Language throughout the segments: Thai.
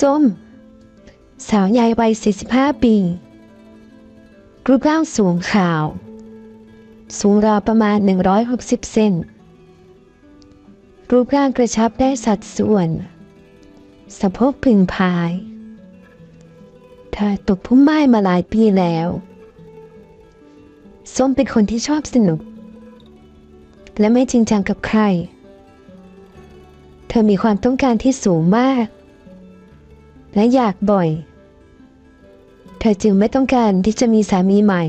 ส้ม สาวใหญ่วัย 45 ปี รูปร่างสูงขาว สูงราวประมาณ 160 เซน รูปร่างกระชับได้สัดส่วน สะโพกพึงพายเธอตกพุ่มไม้มาหลายปีแล้ว ส้มเป็นคนที่ชอบสนุก และไม่จริงจังกับใคร เธอมีความต้องการที่สูงมาก และอยากบ่อย เธอจึงไม่ต้องการที่จะมีสามีใหม่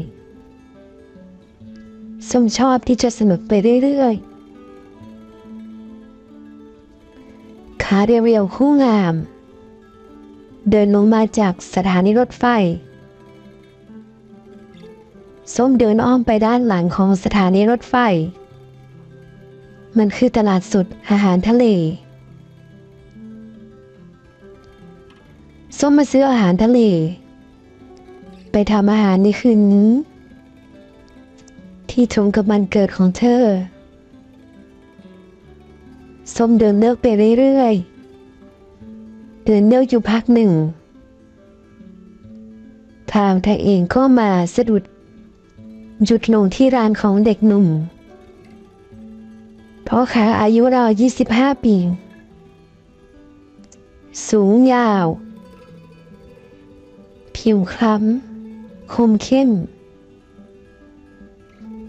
ส้มชอบที่จะสนุกไปเรื่อยๆ ขาเรียวๆคู่งาม เดินลงมาจากสถานีรถไฟ ส้มเดินอ้อมไปด้านหลังของสถานีรถไฟ มันคือตลาดสุดอาหารทะเล ส้มมาซื้ออาหารทะเล ไปทำอาหารในคืนนี้ ที่ตรงกับมันเกิดของเธอ ส้มเดินเลือกไปเรื่อยๆ เดินเลือกอยู่พักหนึ่ง ทางเธอเองก็มาสะดุดหยุดลงที่ร้านของเด็กหนุ่มพ่อค้าอายุราว25 ปี สูงยาว ผิวคล้ำ คมเข้ม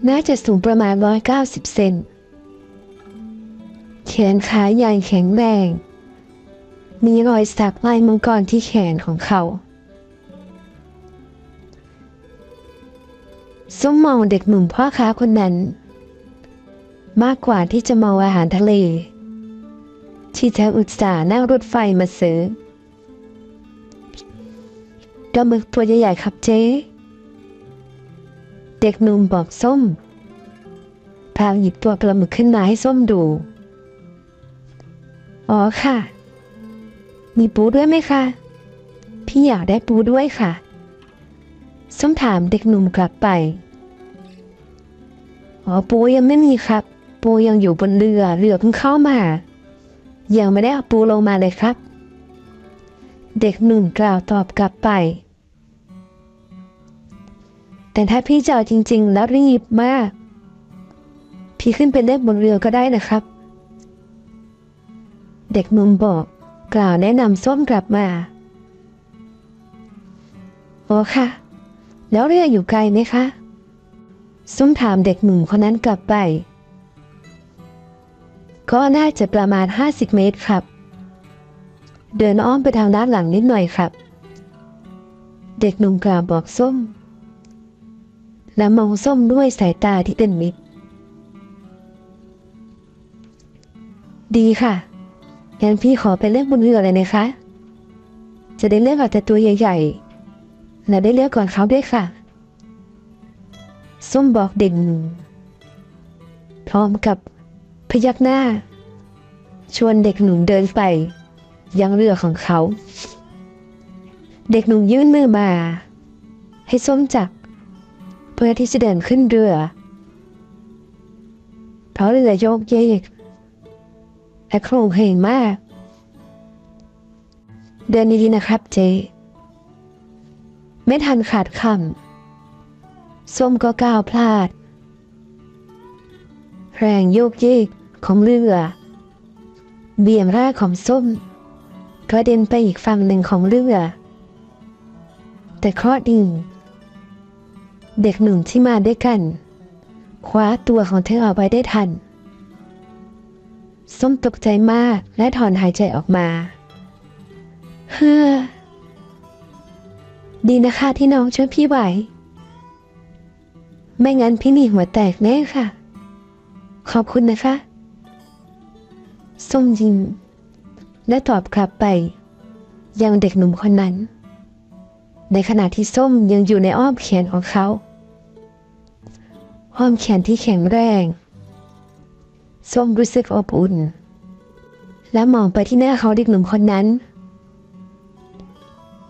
น่าจะสูงประมาณ 190 เซน แขนขาใหญ่แข็งแรง มีรอยสักลายมังกรที่แขนของเขาส้มมองเด็กหนุ่มพ่อค้าคนนั้น มากกว่าที่จะมองอาหารทะเล ที่เธออุตส่าห์นั่งรถไฟมาซื้อ ปลาหมึกตัวใหญ่ๆครับเจ๊ เด็กหนุ่มบอกส้มพลางหยิบตัวปลาหมึกขึ้นมาให้ส้มดู อ๋อค่ะ มีปูด้วยไหมคะ พี่อยากได้ปูด้วยค่ะ ส้มถามเด็กหนุ่มกลับไป อ๋อปูยังไม่มีครับ ปูยังอยู่บนเรือ เรือเพิ่งเข้ามา ยังไม่ได้เอาปูลงมาเลยครับเด็กหนุ่มกล่าวตอบกลับไป แต่ถ้าพี่จะเอาจริง ๆ แล้วรีบมาก พี่ขึ้นไปเล่นบนเรือก็ได้นะครับ เด็กหนุ่มบอก กล่าวแนะนำส้มกลับมา โอ้ค่ะ แล้วเรืออยู่ไกลไหมคะ ส้มถามเด็กหนุ่มคนนั้นกลับไป ก็น่าจะประมาณ 50 เมตรครับ เดินอ้อมไปทางด้านหลังนิดหน่อยครับ เด็กหนุ่มกล่าวบอกส้ม และมองส้มด้วยสายตาที่เป็นมิตร ดีค่ะงั้นพี่ขอไปเลือกบนเรือเลยนะคะ จะได้เลือกเอาแต่ตัวใหญ่ๆ และได้เลือกก่อนเขาด้วยค่ะ ส้มบอกเด็กหนุ่มพร้อมกับพยักหน้า ชวนเด็กหนุ่มเดินไป ยังเรือของเขา เด็กหนุ่มยื่นมือมา ให้ส้มจับ เพื่อที่จะเดินขึ้นเรือ เพราะเรือโยกเยกและโครงเพลงมาก เดินดีๆนะครับเจ ไม่ทันขาดคำส้มก็ก้าวพลาด แรงโยกเยกของเรือ เบี่ยงร่างของส้มกระเด็นไปอีกฝั่งหนึ่งของเรือ แต่เคราะห์ดี เด็กหนุ่มที่มาด้วยกัน คว้าตัวของเธอเอาไว้ได้ทัน ส้มตกใจมากและถอนหายใจออกมา เฮ้อ ดีนะคะที่น้องช่วยพี่ไหว ไม่งั้นพี่หนีหัวแตกแน่ค่ะ ขอบคุณนะคะ ส้มยิ้มและตอบกลับไป ยังเด็กหนุ่มคนนั้น ในขณะที่ส้มยังอยู่ในอ้อมแขนของเขา อ้อมแขนที่แข็งแรง ส้มรู้สึกอบอุ่น และมองไปที่หน้าเขาเด็กหนุ่มคนนั้น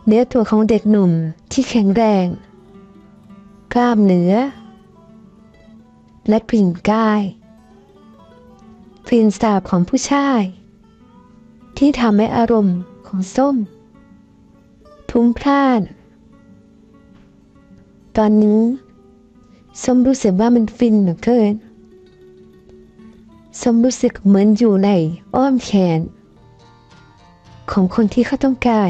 เนื้อตัวของเด็กหนุ่มที่แข็งแรง กล้ามเนื้อ และกลิ่นกายกลิ่นสาบของผู้ชาย ที่ทำให้อารมณ์ของส้มพลุ้งพล่าน ตอนนี้ส้มรู้สึกว่ามันฟินเหลือเกินส้มรู้สึกเหมือนอยู่ในอ้อมแขน ของคนที่เขาต้องการ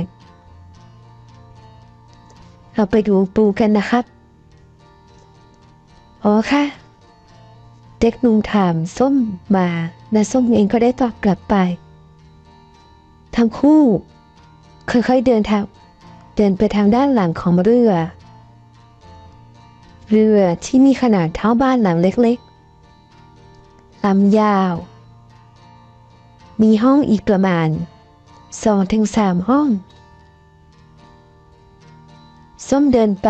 เราไปดูปูกันนะครับ อ๋อค่ะเด็กนุ่มถามส้มมาและส้มเองก็ได้ตอบกลับไป ทั้งคู่ค่อยๆเดินทางเดินไปทางด้านหลังของเรือ เรือที่มีขนาดเท่าบ้านหลังเล็กๆลำยาว มีห้องอีกประมาณสองถึงสามห้อง ส้มเดินไป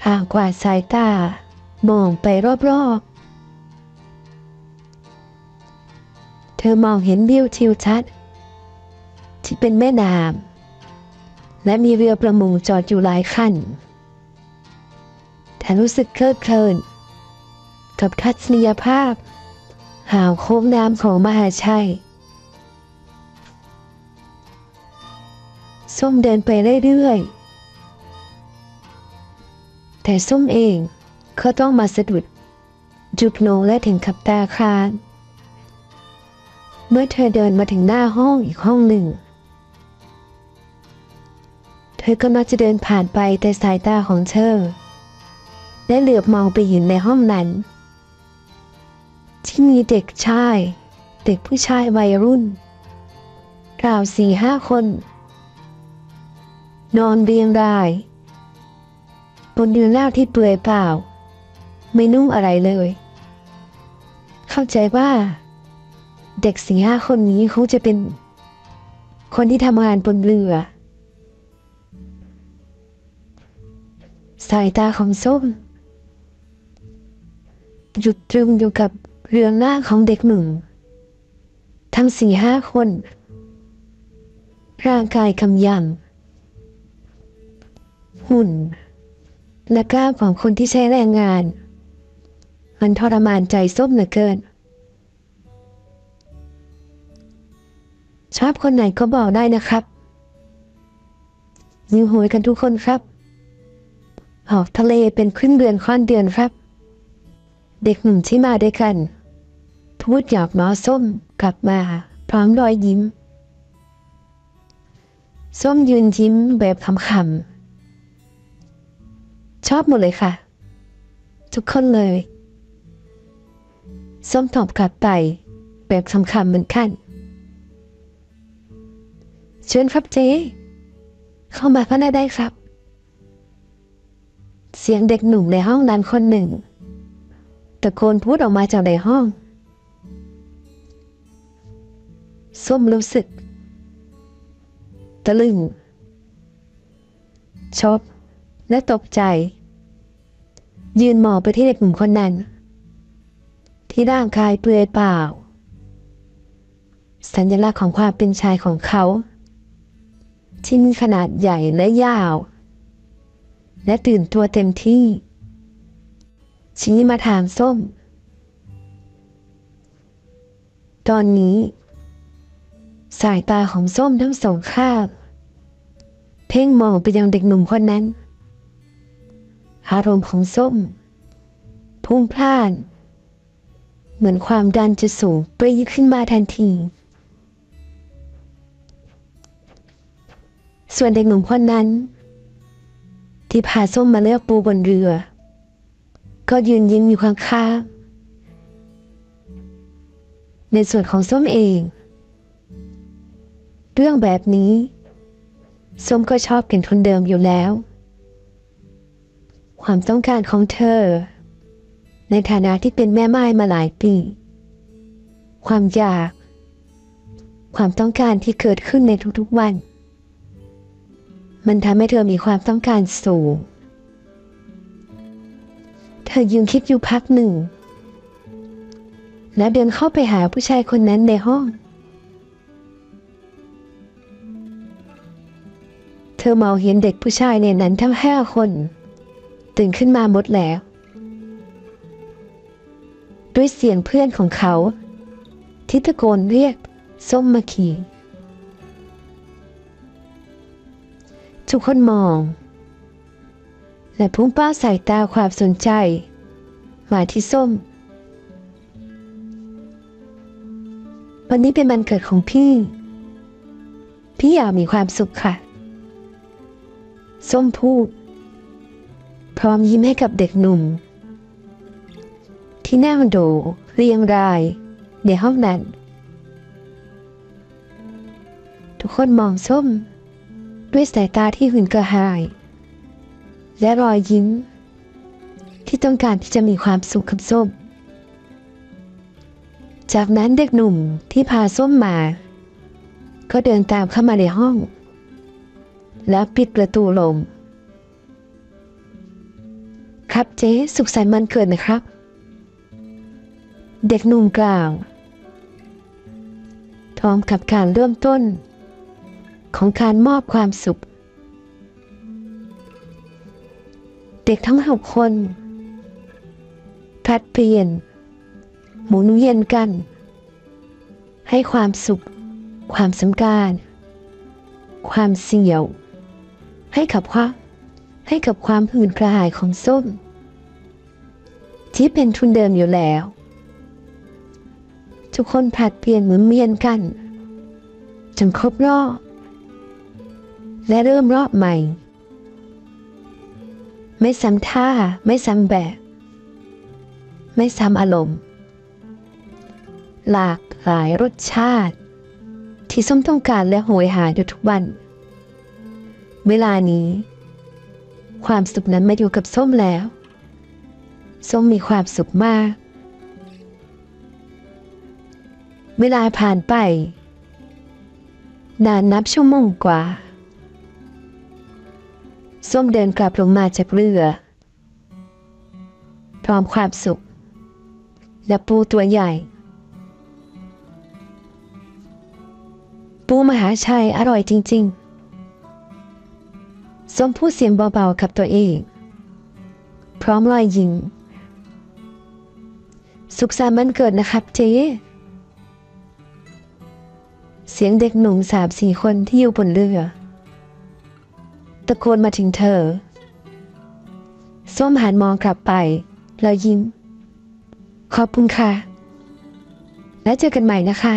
พางกวาดสายตามองไปรอบๆ เธอมองเห็นวิวทิวทัศน์ที่เป็นแม่น้ำและมีเรือประมงจอดอยู่หลายคัน แต่รู้สึกเคลิดเพลิน กับทัศนียภาพ หาวโค้งน้ำของมหาชัย ส้มเดินไปเรื่อยๆ แต่ส้มเองก็ต้องมาสะดุด จุกโนและถึงขับตาคานเมื่อเธอเดินมาถึงหน้าห้องอีกห้องหนึ่ง เธอก็มักจะเดินผ่านไปแต่สายตาของเธอ ได้เหลือบมองไปเห็นในห้องนั้น ที่มีเด็กชาย เด็กผู้ชายวัยรุ่น ราวสี่ห้าคน นอนเรียงรายบนเรือล่าที่เปลือยเปล่า ไม่นุ่งอะไรเลย เข้าใจว่า เด็กสี่ห้าคนนี้คงจะเป็น คนที่ทำงานบนเรือสายตาของส้ม หยุดตรึงอยู่กับเรืองร่าของเด็กหนุ่มทั้งสี่ห้าคน ร่างกายคำยำหุ่น และกล้ามของคนที่ใช้แรงงาน มันทรมานใจส้มเหลือเกิน ชอบคนไหนก็บอกได้นะครับยิงหวยกันทุกคนครับออกทะเลเป็นครึ่งเดือนค่อนเดือนครับ เด็กหนุ่มที่มาด้วยกัน พูดหยอกล้อส้มกลับมา พร้อมรอยยิ้ม ส้มยืนยิ้มแบบขำๆชอบหมดเลยค่ะ ทุกคนเลย ส้มตอบกลับไป แบบคำๆเหมือนกันเชิญครับเจ๊เข้ามาพักได้ครับ เสียงเด็กหนุ่มในห้องนั้นคนหนึ่ง ตะโกนพูดออกมาจากในห้อง ส้มรู้สึก ตะลึง ชอบ และตกใจ ยืนมองไปที่เด็กหนุ่มคนนั้น ที่ร่างกายเปลือยเปล่า สัญลักษณ์ของความเป็นชายของเขา ที่มีขนาดใหญ่และยาว และตื่นตัวเต็มที่ ชี้มาถามส้ม ตอนนี้ สายตาของส้มทั้งสองข้างเพ่งมองไปยังเด็กหนุ่มคนนั้น อารมณ์ของส้ม พุ่งพล่าน เหมือนความดันจะสูงปรีขึ้นมาทันที ส่วนเด็กหนุ่มคนนั้น ที่พาส้มมาเลือกปูบนเรือ ก็ยืนยิ้มอยู่ข้างๆ ในส่วนของส้มเอง เรื่องแบบนี้ส้มก็ชอบเป็นคนเดิมอยู่แล้ว ความต้องการของเธอ ในฐานะที่เป็นแม่ไม้มาหลายปี ความอยาก ความต้องการที่เกิดขึ้นในทุกๆวัน มันทำให้เธอมีความต้องการสูง อยืนคิดอยู่พักหนึ่ง แล้วเดินเข้าไปหาผู้ชายคนนั้นในห้อง เธอมองเห็นเด็กผู้ชายในนั้นทั้งห้าคน ตื่นขึ้นมาหมดแล้ว ด้วยเสียงเพื่อนของเขา ที่ตะโกนเรียกส้มมาขี่ทุกคนมอง และพุ่งเป้าสายตาความสนใจ มาที่ส้ม วันนี้เป็นวันเกิดของพี่ พี่อยากมีความสุขค่ะ ส้มพูด พร้อมยิ้มให้กับเด็กหนุ่ม ที่นั่งดูเรียงราย ในห้องนั้น ทุกคนมองส้ม ด้วยสายตาที่หืนกระหาย และรอยยิ้ม ที่ต้องการที่จะมีความสุขกับส้ม จากนั้นเด็กหนุ่มที่พาส้มมา ก็เดินตามเข้ามาในห้อง แล้วปิดประตูลงครับเจ๊สุขสันต์วันเกิดนะครับ เด็กหนุ่มกล่าวพร้อมกับการเริ่มต้น ของการมอบความสุข เด็กทั้งหกคนผลัดเปลี่ยน หมุนเวียนกัน ให้ความสุข ความสำการ ความเสี่ยว ให้กับความให้กับความหื่นกระหายของส้ม ที่เป็นทุนเดิมอยู่แล้ว ทุกคนผลัดเปลี่ยนหมุนเวียนกันจนครบรอบ และเริ่มรอบใหม่ ไม่ซ้ำท่า ไม่ซ้ำแบบ ไม่ซ้ำอารมณ์ หลากหลายรสชาติ ที่ส้มต้องการและโหยหาอยู่ทุกวัน เวลานี้ ความสุขนั้นมาอยู่กับส้มแล้ว ส้มมีความสุขมาก เวลาผ่านไป นานนับชั่วโมงกว่า ส้มเดินกลับลงมาจากเรือ พร้อมความสุข และปูตัวใหญ่ ปูมหาชัยอร่อยจริง ๆ ส้มพูดเสียงเบาๆกับตัวเอง พร้อมรอยยิ้มสุขสันต์วันเกิดนะครับเจ๊เสียงเด็กหนุ่มสามสี่คนที่อยู่บนเรือ ตะโกนมาถึงเธอ ส้มหันมองกลับไป แล้วยิ้ม ขอบคุณค่ะ และเจอกันใหม่นะคะ